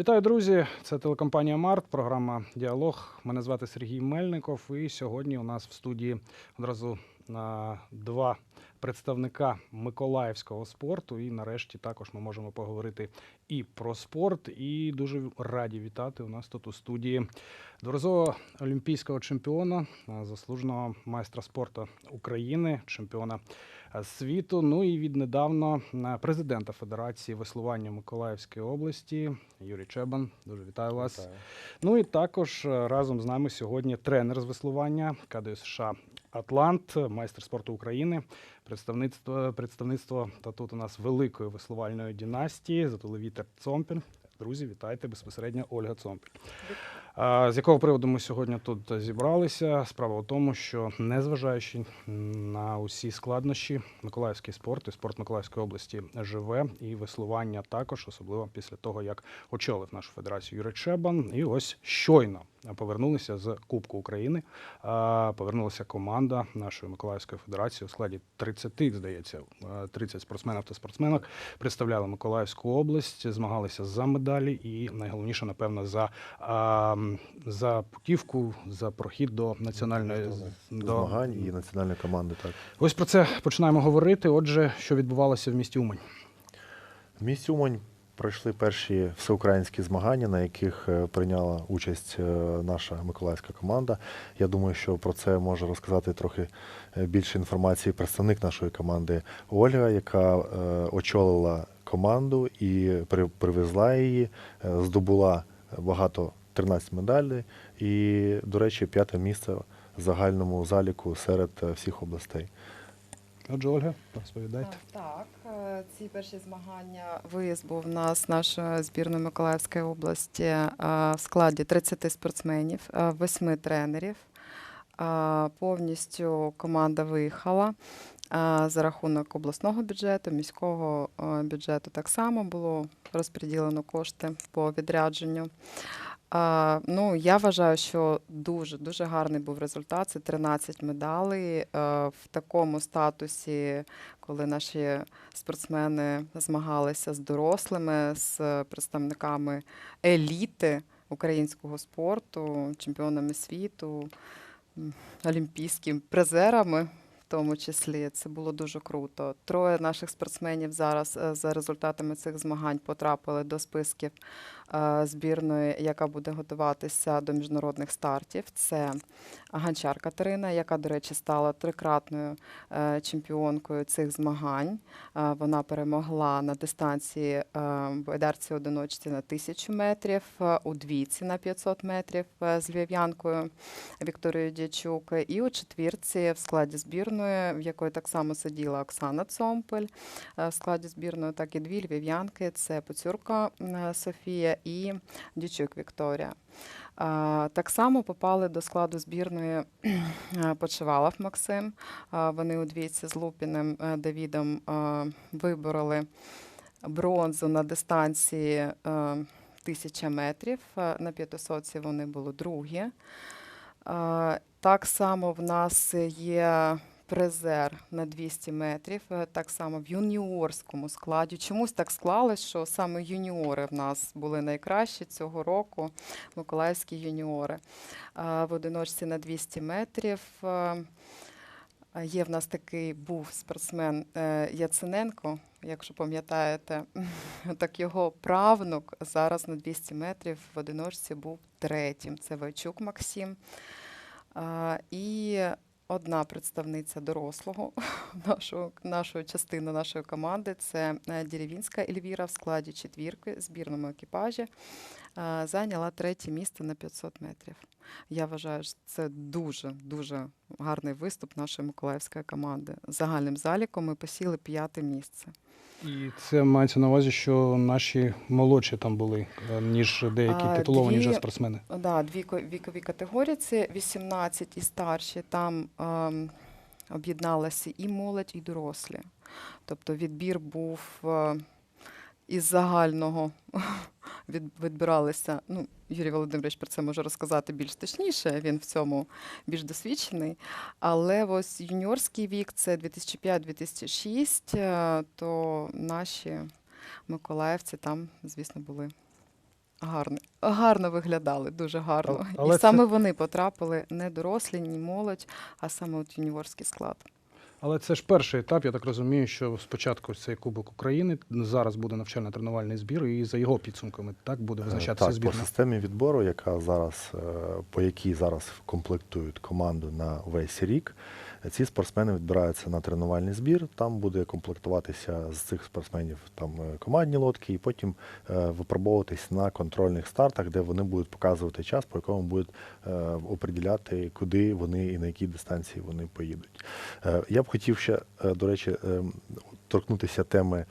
Вітаю, друзі! Це телекомпанія Март, програма Діалог. Мене звати Сергій Мельников. І сьогодні у нас в студії одразу два представника миколаївського спорту. І нарешті також ми можемо поговорити і про спорт. І дуже раді вітати у нас тут у студії дворазового олімпійського чемпіона, заслуженого майстра спорту України, чемпіона світу. Ну і віднедавна а, президента Федерації веслування Миколаївської області Юрій Чебан. Дуже вітаю вас. Ну і також е, разом з нами сьогодні тренер з веслування КДС США Атлант, майстер спорту України, представництво, представництво та тут у нас великої веслувальної династії, Затулевітер Цомпель. Друзі, вітайте безпосередньо Ольга Цомпель. З якого приводу ми сьогодні тут зібралися? Справа в тому, що незважаючи на усі складнощі, миколаївський спорт і спорт Миколаївської області живе, і веслування також, особливо після того, як очолив нашу федерацію Юрій Чебан. І ось щойно повернулися з Кубку України. Повернулася команда нашої Миколаївської федерації у складі 30, здається, е, 30 спортсменів та спортсменок. Представляли Миколаївську область, змагалися за медалі і найголовніше, напевно, за, за путівку, за прохід до національної До до змагань і національної команди. Так Ось про це починаємо говорити. Отже, що відбувалося в місті Умань. в місті Умань пройшли перші всеукраїнські змагання, на яких е, прийняла участь е, наша миколаївська команда. Я думаю, що про це може розказати трохи е, більше інформації представник нашої команди Ольга, яка очолила команду і привезла її, здобула багато 13 медалей. І, до речі, п'яте місце в загальному заліку серед всіх областей. Отже, Ольга, розповідайте. Так, е, ці перші змагання виїзд був у нас нашої збірної Миколаївської області е, в складі 30 спортсменів, 8 тренерів. Е, Повністю команда виїхала за рахунок обласного бюджету, міського бюджету так само було розподілено кошти по відрядженню. Ну, я вважаю, що дуже дуже гарний був результат. Це 13 медалей в такому статусі, коли наші спортсмени змагалися з дорослими, з представниками еліти українського спорту, чемпіонами світу, олімпійськими призерами. В тому числі це було дуже круто. Троє наших спортсменів зараз е, за результатами цих змагань потрапили до списків збірної, яка буде готуватися до міжнародних стартів. Це Ганчар Катерина, яка, до речі, стала трикратною е, чемпіонкою цих змагань. Е, Вона перемогла на дистанції е, байдарці одиночці на 1000 метрів, е, у двійці на 500 метрів е, з львів'янкою Вікторією Дячук. І у четвірці в складі збірної, в якої так само сиділа Оксана Цомпель, е, в складі збірної, так і дві львів'янки. Це Поцюрка е, Софія і Дячук Вікторія. Так само попали до складу збірної е, Почивалов Максим. Вони у двійці з Лупіним е, Давідом е, вибороли бронзу на дистанції е, 1000 метрів. На п'ятисотці вони були другі. Так само в нас є призер на 200 метрів, е, так само в юніорському складі. Чомусь так склалось, що саме юніори в нас були найкращі цього року, миколаївські юніори. Е, В одиночці на 200 метрів. е, Є в нас такий був спортсмен Яцененко, якщо пам'ятаєте, так його правнук зараз на 200 метрів в одиночці був третім. Це Вайчук Максим. І одна представниця дорослого нашого, нашої частини нашої команди це Дірівінська Деревінська Ельвіра в складі четвірки збірному екіпажі. Зайняла третє місце на 500 метрів. Я вважаю, що це дуже дуже гарний виступ нашої миколаївської команди. Загальним заліком ми посіли п'яте місце. І це мається на увазі, що наші молодші там були, е, ніж деякі титуловані вже дві- спортсмени. Да, дві ко- вікові категорії це 18 і старші. Там ем, об'єдналася і молодь, і дорослі. Тобто відбір був е, із загального від, відбиралися. Ну, Юрій Володимирович про це може розказати більш точніше. Він в цьому більш досвідчений. Але ось юніорський вік це 2005-2006, е, то наші миколаївці там, звісно, були. гарно, гарно виглядали, дуже гарно. Але І це- саме вони потрапили не дорослі, ні молодь, а саме от юніорський склад. Але це ж перший етап. Я так розумію, що спочатку цей Кубок України зараз буде навчально-тренувальний збір, і за його підсумками так буде Е, визначатися Так, по системі відбору, яка зараз, е, по якій зараз комплектують команду на весь рік, ці спортсмени відбираються на тренувальний збір. Там буде комплектуватися з цих спортсменів там е, командні лодки, і потім е, випробовуватись на контрольних стартах, де вони будуть показувати час, по якому будуть е, оприділяти, куди вони і на якій дистанції вони поїдуть. Я б хотів ще, до речі, торкнутися теми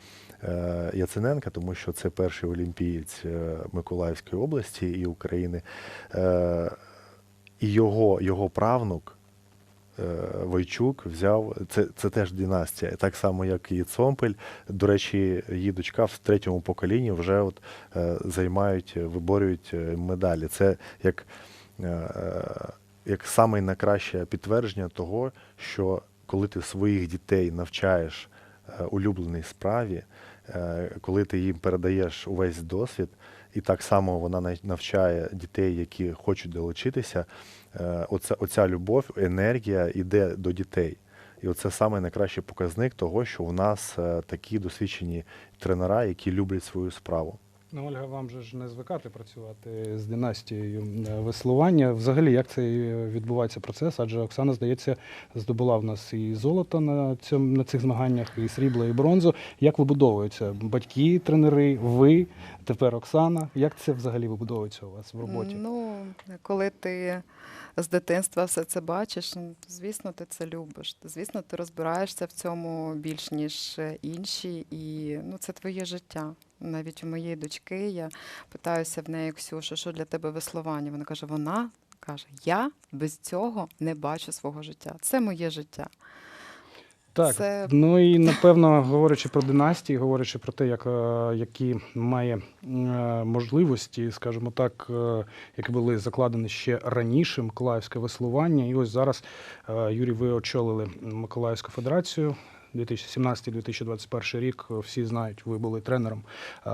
Яцененка, тому що це перший олімпієць Миколаївської області і України. І його, його правнук Войчук взяв, це, це теж династія, так само, як і Цомпель. До речі, її дочка в третьому поколінні вже от, е, займають, е, виборюють е, медалі. Це як, е, е, як саме найкраще підтвердження того, що коли ти своїх дітей навчаєш е, улюбленій справі, е, коли ти їм передаєш увесь досвід, і так само вона навчає дітей, які хочуть долучитися, е, оця, оця любов, енергія йде до дітей. І оце саме найкращий показник того, що у нас е, такі досвідчені тренера, які люблять свою справу. Ну, Ольга, вам же ж не звикати працювати з династією е, веслування. Взагалі, як цей відбувається процес? Адже Оксана, здається, здобула в нас і золото на цьому на цих змаганнях, і срібло, і бронзу. Як вибудовуються батьки, тренери, ви, тепер Оксана? Як це взагалі вибудовується у вас в роботі? Ну, коли ти з дитинства все це бачиш, ну, звісно, ти це любиш. Звісно, ти розбираєшся в цьому більш ніж інші, і ну, це твоє життя. Навіть у моєї дочки я питаюся в неї, Ксюша, що для тебе веслування? Вона каже: вона каже: Я без цього не бачу свого життя. Це моє життя. Так, Це- ну і напевно, говорячи про династії, говорячи про те, як, е, які має е, можливості, скажімо так, е, які були закладені ще раніше, Миколаївське веслування. І ось зараз, Юрій, ви очолили Миколаївську федерацію. 2017-2021 рік всі знають, ви були тренером е,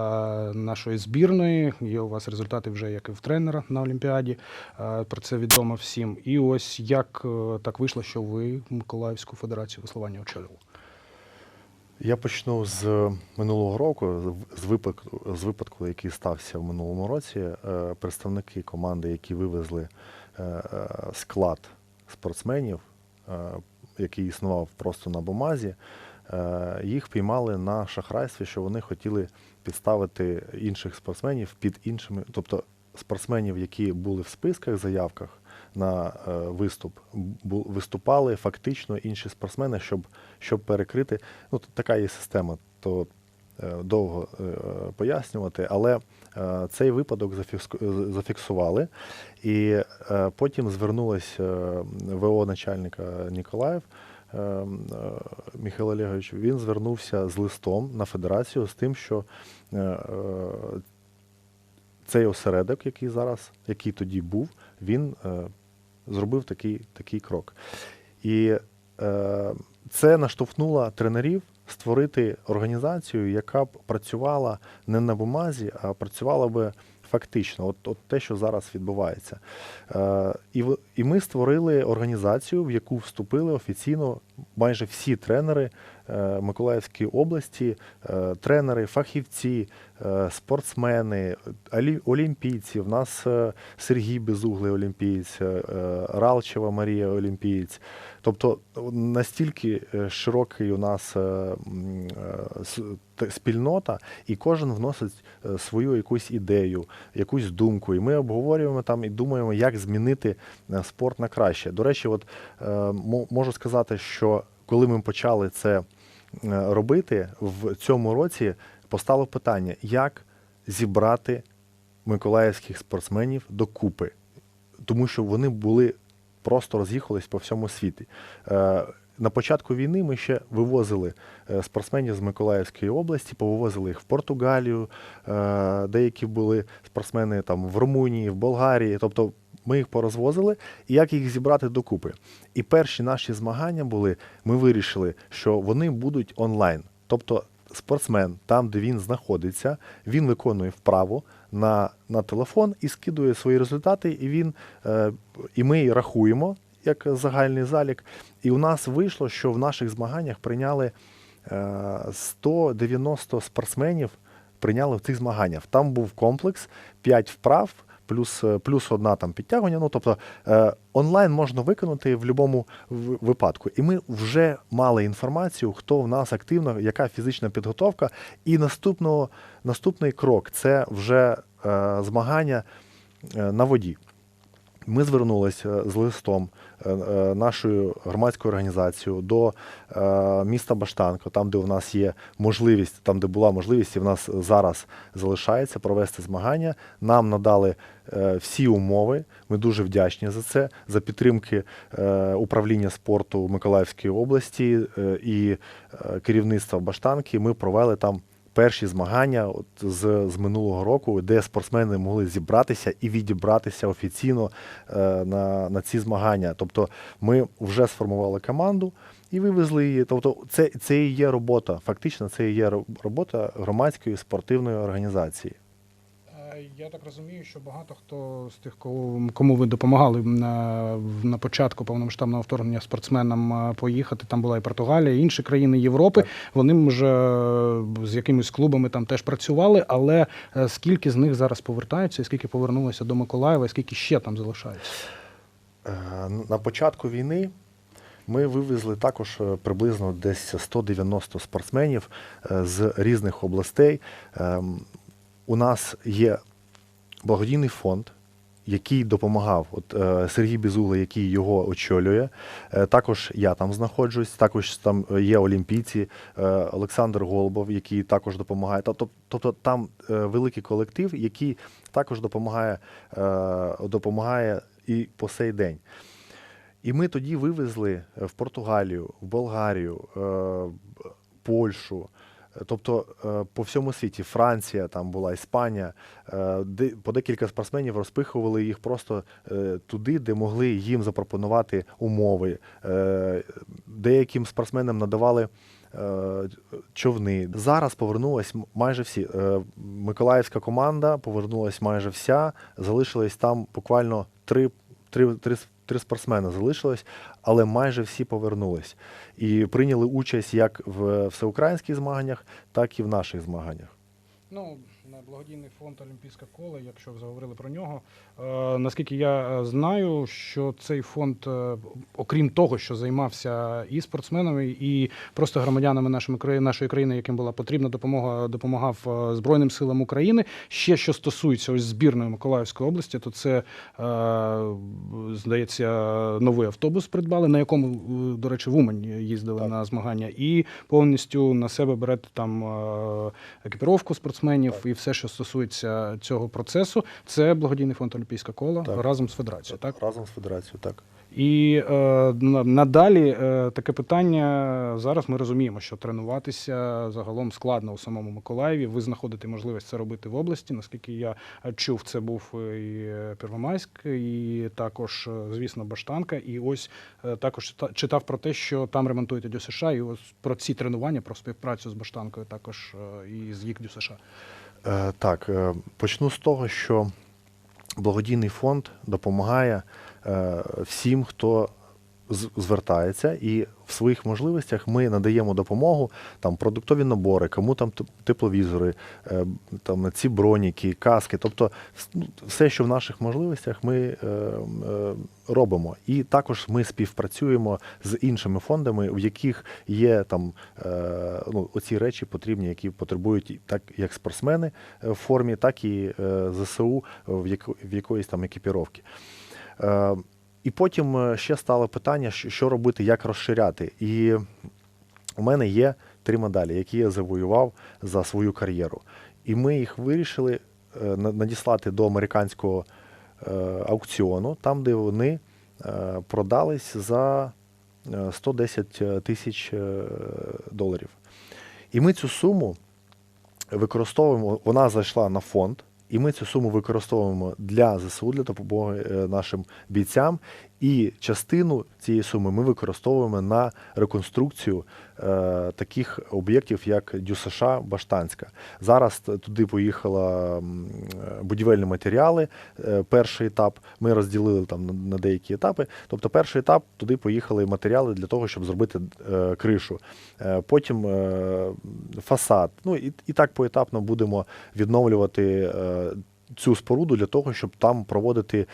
нашої збірної. Є у вас результати вже як і в тренера на Олімпіаді. Е, Про це відомо всім. І ось як е, так вийшло, що ви Миколаївську федерацію веслування очолювали. Я почну з минулого року, з- випадку, з випадку, який стався в минулому році. Е, Представники команди, які вивезли е, е, склад спортсменів, е, який існував просто на бумазі, е, їх піймали на шахрайстві, що вони хотіли підставити інших спортсменів під іншими, тобто спортсменів, які були в списках, заявках на е, виступ, виступали фактично інші спортсмени, щоб, щоб перекрити. Ну, така є система, то довго е, пояснювати, але е, цей випадок зафіксували, і е, потім звернулась е, ВО начальника Ніколаїв. е, е, Михайло Олегович, він звернувся з листом на федерацію з тим, що е, е, цей осередок, який зараз, який тоді був, він е, зробив такий, такий крок. І е, це наштовхнуло тренерів створити організацію, яка б працювала не на бумазі, а працювала би фактично, от, от те, що зараз відбувається. Е, і, і ми створили організацію, в яку вступили офіційно майже всі тренери е, Миколаївської області, е, тренери, фахівці, е, спортсмени, олі- олімпійці. В нас е, Сергій Безуглий олімпієць, е, е, Ралчева Марія олімпієць. Тобто настільки е, широкий у нас е, е, спільнота, і кожен вносить свою якусь ідею, якусь думку. І ми обговорюємо там і думаємо, як змінити спорт на краще. До речі, от можу сказати, що коли ми почали це робити, в цьому році постало питання, як зібрати миколаївських спортсменів докупи, тому що вони були просто роз'їхались по всьому світі. Е, На початку війни ми ще вивозили е, спортсменів з Миколаївської області, повивозили їх в Португалію, е, деякі були спортсмени там в Румунії, в Болгарії. Тобто ми їх порозвозили, і як їх зібрати докупи. І перші наші змагання були, ми вирішили, що вони будуть онлайн. Тобто спортсмен, там, де він знаходиться, він виконує вправу на, на телефон і скидує свої результати, і він е, і ми рахуємо як загальний залік. І у нас вийшло, що в наших змаганнях прийняли е, 190 спортсменів прийняли в цих змаганнях. Там був комплекс 5 вправ. Плюс, е, плюс одна там підтягування. Ну тобто е, онлайн можна виконати в будь-якому випадку. І ми вже мали інформацію, хто в нас активно, яка фізична підготовка. І наступного, наступний крок це вже е, змагання на воді. Ми звернулися з листом нашою громадською організацією до е, міста Баштанко, там, де у нас є можливість, там, де була можливість, і в нас зараз залишається провести змагання. Нам надали е, всі умови. Ми дуже вдячні за це, за підтримки е, управління спорту Миколаївської області е, і е, керівництва Баштанки. Ми провели там перші змагання от з, з минулого року, де спортсмени могли зібратися і відібратися офіційно е, на, на ці змагання. Тобто ми вже сформували команду і вивезли її. Тобто, це, це і є робота. Фактично, це і є робота громадської спортивної організації. Е, Я так розумію, що багато хто з тих, кому ви допомагали на, на початку повномасштабного вторгнення спортсменам е, поїхати. Там була і Португалія, і інші країни Європи. Так. Вони вже з якимись клубами там теж працювали. Але е, скільки з них зараз повертаються, і скільки повернулося до Миколаєва, і скільки ще там залишається? Е, На початку війни ми вивезли також е, приблизно десь 190 спортсменів е, з різних областей. У нас є благодійний фонд. Який допомагав, от е, Сергій Безугла, який його очолює. Е, також я там знаходжусь, також там є олімпійці, е, Олександр Голубов, який також допомагає. Тобто, тобто там е, великий колектив, який також допомагає, е, допомагає і по сей день. І ми тоді вивезли в Португалію, в Болгарію, е, Польщу. Тобто е, по всьому світі Франція, там була Іспанія, е, по декілька спортсменів розпихували їх просто е, туди, де могли їм запропонувати умови. Деяким спортсменам надавали човни. Зараз повернулась майже всі. Миколаївська команда повернулась майже вся. Залишились там буквально три, три, три, три спортсмени залишилось, але майже всі повернулись і прийняли участь як в всеукраїнських змаганнях, так і в наших змаганнях. Ну, благодійний фонд Олімпійська коло, якщо ви заговорили про нього. Е, наскільки я е, знаю, що цей фонд, е, окрім того, що займався і спортсменами, і просто громадянами нашої країни, нашої країни, яким була потрібна допомога, допомагав Збройним силам України. Ще що стосується ось збірної Миколаївської області, то це е, здається новий автобус придбали, на якому, до речі, в Умань їздили Так. на змагання, і повністю на себе берете там екіпіровку спортсменів і все, що стосується цього процесу, це благодійний фонд Олімпійська кола Так. разом з федерацією. Так Разом з федерацією, так. і е, надалі е, таке питання. Зараз ми розуміємо, що тренуватися загалом складно у самому Миколаєві. Ви знаходите можливість це робити в області. Наскільки я чув, це був е, і Первомайськ, і також, е, звісно, Баштанка. І ось е, також читав про те, що там ремонтують ДЮСШ, і ось про ці тренування, про співпрацю з Баштанкою, також е, і з їх ДЮСШ. Е, Так, е, почну з того, що благодійний фонд допомагає е, всім, хто звертається, і в своїх можливостях ми надаємо допомогу, там продуктові набори, кому там тепловізори, е, там ці броніки, каски. Тобто ну, все, що в наших можливостях, ми е, е, робимо. І також ми співпрацюємо з іншими фондами, в яких є там ну, оці речі потрібні, які потребують так як спортсмени в формі, так і ЗСУ в, яко, в якоїсь там екіпіровці. Е, і потім е, ще стало питання, що, робити, як розширяти. І у мене є три медалі, які я завоював за свою кар'єру. І ми їх вирішили е, надіслати до американського е, аукціону, там, де вони продались за е, 110 тисяч доларів. І ми цю суму використовуємо, вона зайшла на фонд, і ми цю суму використовуємо для ЗСУ, для допомоги е, нашим бійцям. І частину цієї суми ми використовуємо на реконструкцію е, таких об'єктів, як ДЮСШ Баштанська. Зараз туди поїхали е, будівельні матеріали. Е, перший етап ми розділили там на деякі етапи. Тобто, перший етап туди поїхали матеріали для того, щоб зробити е, кришу. Е, потім е, фасад. Ну і, і так поетапно будемо відновлювати е, цю споруду для того, щоб там проводити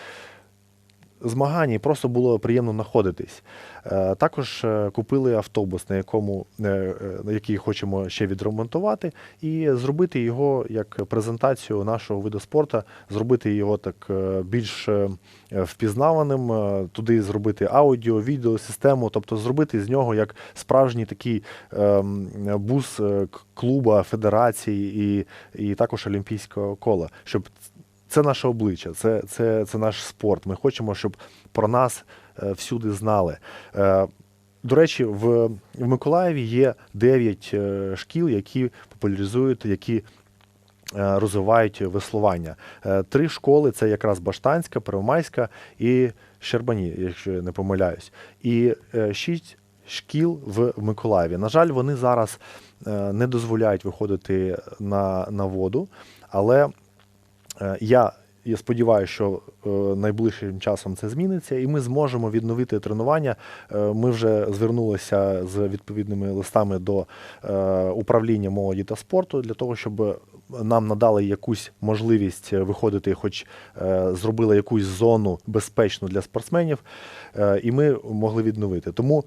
змагання і просто було приємно знаходитись. Е, Також е, купили автобус, на якому е, на який хочемо ще відремонтувати, і зробити його як презентацію нашого виду спорту, зробити його так більш впізнаваним, туди зробити аудіо, відео, систему, тобто зробити з нього як справжній такий бус клуба, федерації і, і також олімпійського кола, щоб це наше обличчя, це, це, це наш спорт. Ми хочемо, щоб про нас е, всюди знали. Е, До речі, в, в Миколаєві є 9 е, шкіл, які популяризують, які розвивають веслування. Три школи це якраз Баштанська, Первомайська і Щербані, якщо я не помиляюсь. І шість шкіл в Миколаєві. На жаль, вони зараз не дозволяють виходити на, на воду, але Я, я сподіваюся, що е, найближчим часом це зміниться, і ми зможемо відновити тренування. Е, Ми вже звернулися з відповідними листами до е, управління молоді та спорту для того, щоб нам надали якусь можливість виходити, хоч е, зробили якусь зону безпечну для спортсменів, е, і ми могли відновити. Тому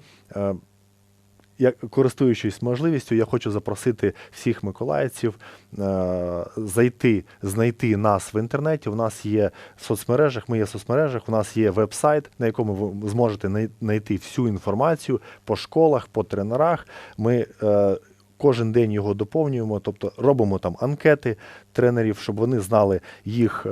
е, я, користуючись можливістю, я хочу запросити всіх миколаївців е, зайти, знайти нас в інтернеті. У нас є в соцмережах, ми є в соцмережах, у нас є веб-сайт, на якому ви зможете най- знайти всю інформацію по школах, по тренерах. Ми е, кожен день його доповнюємо, тобто робимо там анкети тренерів, щоб вони знали їх.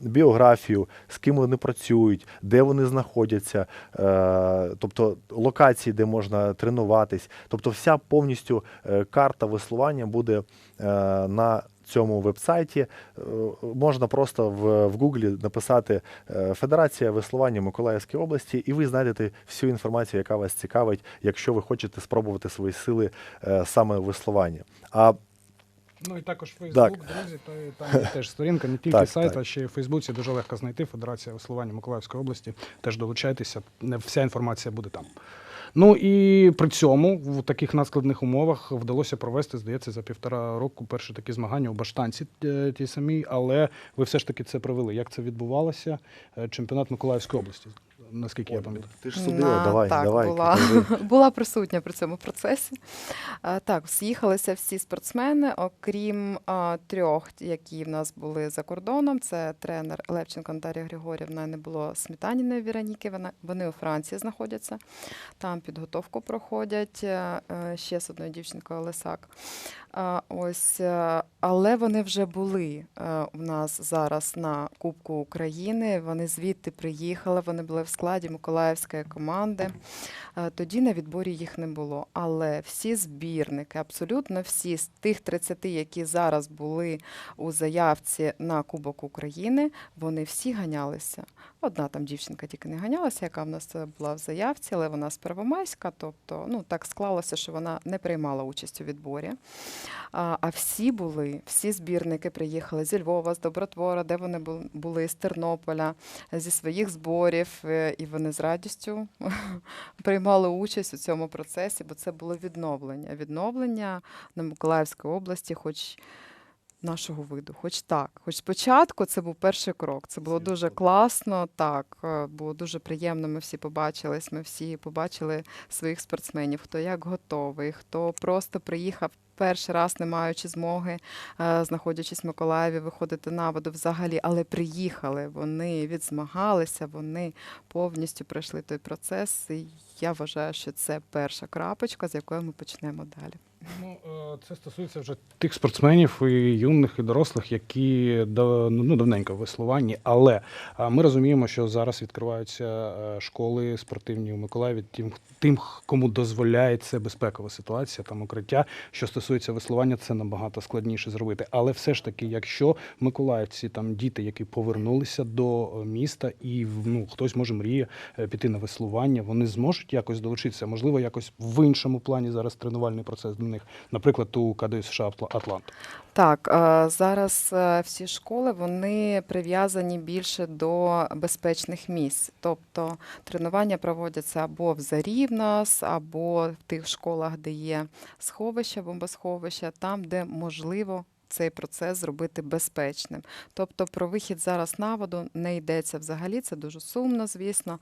Біографію, з ким вони працюють, де вони знаходяться, е, тобто локації, де можна тренуватись. Тобто, вся повністю е, карта веслування буде е, на цьому вебсайті. Можна просто в, в Гуглі написати Федерація веслування Миколаївської області, і ви знайдете всю інформацію, яка вас цікавить, якщо ви хочете спробувати свої сили саме в веслуванні. А Ну і також Facebook, Так. друзі, то і там є теж сторінка, не тільки Так, сайт, так. а ще й у Фейсбуці дуже легко знайти Федерація веслування Миколаївської області. Теж долучайтеся, вся інформація буде там. Ну і при цьому в таких надскладних умовах вдалося провести, здається, за півтора року перші такі змагання у Баштанці е, ті самі, але ви все ж таки це провели. Як це відбувалося? Е, Чемпіонат Миколаївської області, наскільки я пам'ятаю. ти ж судила, На- давай, так, давай. була, була присутня при цьому процесі. А, так, з'їхалися всі спортсмени, окрім а, трьох, які в нас були за кордоном. Це тренер Левченко Наталія Григорівна, не було Сметаніної Віроніки. Вона, вони у Франції знаходяться, там підготовку проходять е, е, ще з одною дівчинкою Лисак. Ось, е, але вони вже були е, у нас зараз на Кубку України. Вони звідти приїхали, вони були в складі Миколаївської команди. Е, Тоді на відборі їх не було. Але всі збірники, абсолютно всі з тих 30, які зараз були у заявці на Кубок України, вони всі ганялися. Одна там дівчинка тільки не ганялася, яка в нас була в заявці, але вона з Первомайська, тобто ну так склалося, що вона не приймала участь у відборі. А, всі були, всі збірники приїхали зі Львова, з Добротвора, де вони були з Тернополя, зі своїх зборів, е, і вони з радістю приймали участь у цьому процесі, бо це було відновлення. Відновлення на Миколаївській області, хоч нашого виду, хоч так. Хоч спочатку це був перший крок. Це було дуже класно, так, е, було дуже приємно. Ми всі побачились, ми всі побачили своїх спортсменів, хто як готовий, хто просто приїхав. Перший раз не маючи змоги, е, знаходячись в Миколаєві, виходити на воду взагалі, але приїхали, вони відзмагалися, вони повністю пройшли той процес. І я вважаю, що це перша крапочка, з якої ми почнемо далі. Ну, е, це стосується вже тих спортсменів, і юних, і дорослих, які дав- ну, давненько в веслуванні. Але ми розуміємо, що зараз відкриваються е, школи спортивні у Миколаєві тим, тим, кому дозволяється безпекова ситуація, там укриття. Що стосується веслування, це набагато складніше зробити. Але все ж таки, якщо миколаївці, там діти, які повернулися до е, міста, і ну, хтось може мріє е, піти на веслування, вони зможуть якось долучитися. Можливо, якось в іншому плані зараз тренувальний процес для них, наприклад, у КДЮ США Атла- Атлант. Так, е, зараз е, всі школи вони прив'язані більше до безпечних місць. Тобто тренування проводяться або в зарі або в тих школах, де є сховища, бомбосховища, там, де можливо. Цей процес зробити безпечним. Тобто про вихід зараз на воду не йдеться взагалі, це дуже сумно, звісно.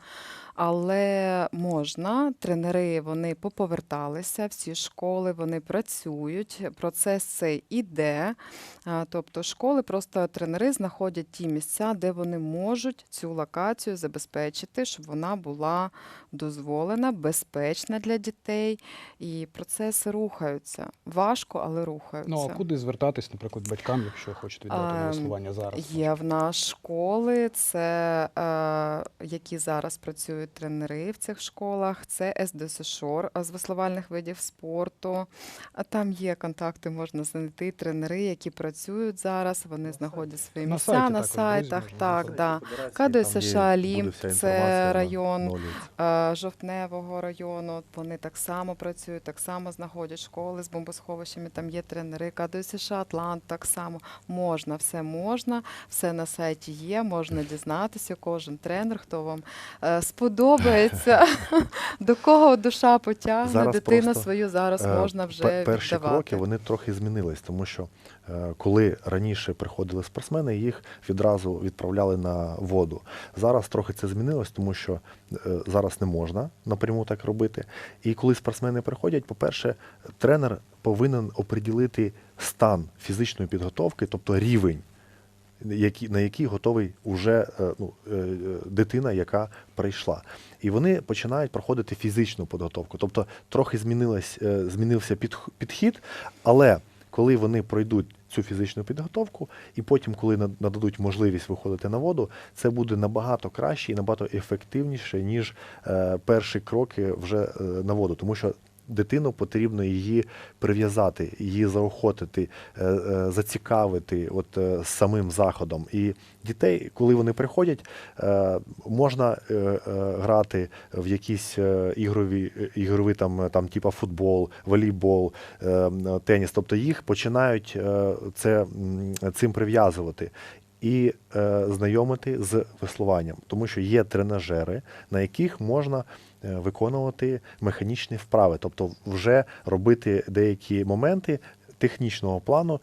Але можна, тренери вони поповерталися, всі школи вони працюють, процес цей іде. Тобто школи просто тренери знаходять ті місця, де вони можуть цю локацію забезпечити, щоб вона була дозволена, безпечна для дітей. І процеси рухаються. Важко, але рухаються. Ну а куди звертатись, наприклад, батькам, якщо хочуть віддати Ем, зараз? Є в нас школи, це е, які зараз працюють тренери в цих школах. Це СДСШОР з веслувальних видів спорту. А там є контакти, можна знайти тренери, які працюють зараз. Вони знаходять свої На місця сайті на сайтах. можна Так, да. Там КД є- США Лімп, це район. Е, Жовтневого району. Вони так само працюють, так само знаходять школи з бомбосховищами. Там є тренери. КД США Атлант так само можна, все можна, все на сайті є. Можна дізнатися. Кожен тренер, хто вам е, сподобається, до кого душа потягне, Зараз просто, свою зараз Е, можна вже пе- Перші віддавати. кроки вони трохи змінились, тому що е, коли раніше приходили спортсмени, їх відразу відправляли на воду. Зараз трохи це змінилось, тому що зараз не можна напряму так робити. І коли спортсмени приходять, по-перше, тренер повинен оприділити стан фізичної підготовки, тобто рівень. На який готовий уже е, ну, е, дитина, яка прийшла. І вони починають проходити фізичну підготовку. Тобто трохи е, змінився підхід, але коли вони пройдуть цю фізичну підготовку, і потім, коли нададуть можливість виходити на воду, це буде набагато краще і набагато ефективніше, ніж перші кроки вже на воду. Тому що дитину потрібно її прив'язати, її заохотити, е, е, зацікавити от, е, самим заходом. І дітей, коли вони приходять, можна грати в якісь ігрові, ігрові там, там, типа футбол, волейбол, теніс. Тобто їх починають це, цим прив'язувати. І е, знайомити з веслуванням, тому що є тренажери, на яких можна е, виконувати механічні вправи, тобто вже робити деякі моменти технічного плану,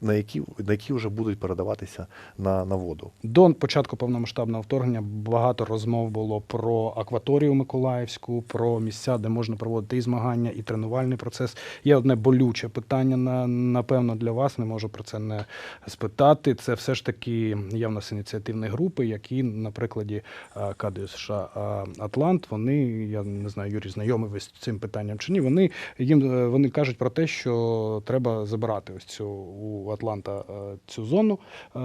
на які, на які вже будуть передаватися на, на воду. До початку повномасштабного вторгнення багато розмов було про акваторію Миколаївську, про місця, де можна проводити і змагання, і тренувальний процес. Є одне болюче питання, на, напевно, для вас, не можу про це не спитати. Це все ж таки є в нас ініціативні групи, які на прикладі е, США е, Атлант, вони, я не знаю, Юрій, знайомий ви з цим питанням чи ні, вони, їм, е, вони кажуть про те, що треба забирати ось цю Атланта е, цю зону, е,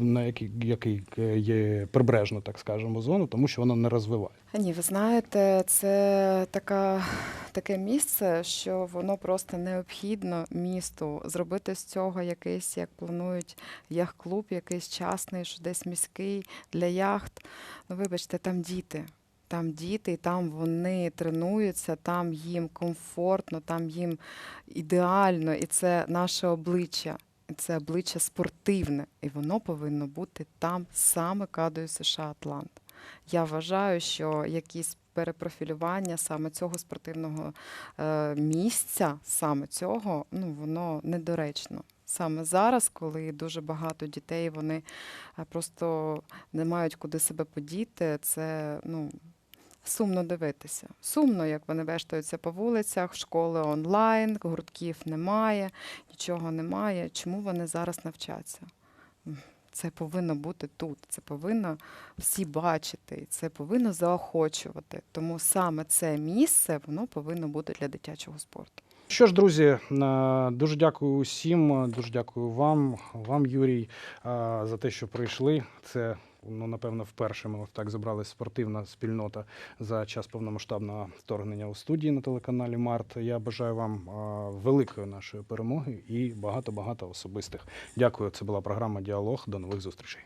на якій, який е, є прибережну, так скажемо, зону, тому що вона не розвиває. Ні, ви знаєте, це така, таке місце, що воно просто необхідно місту зробити з цього якийсь, як планують, яхт-клуб, якийсь частний, що десь міський для яхт. Ну, вибачте, там діти. Там діти, і там вони тренуються, там їм комфортно, там їм ідеально, і це наше обличчя. Це обличчя спортивне, і воно повинно бути там саме кадою США Атлант. Я вважаю, що якісь перепрофілювання саме цього спортивного е, місця, саме цього, ну воно недоречно. Саме зараз, коли дуже багато дітей вони е, просто не мають куди себе подіти, це ну. Сумно дивитися. Сумно, як вони вештаються по вулицях, школи онлайн, гуртків немає, нічого немає. Чому вони зараз навчаться? Це повинно бути тут. Це повинно всі бачити, це повинно заохочувати. Тому саме це місце воно повинно бути для дитячого спорту. Що ж, друзі, е, дуже дякую усім, дуже дякую вам, вам, Юрій, е, за те, що прийшли. Це ну напевно вперше ми так зібралася спортивна спільнота за час повномасштабного вторгнення у студії на телеканалі Март. Я бажаю вам великої нашої перемоги і багато багато особистих. Дякую. Це була програма Діалог. До нових зустрічей.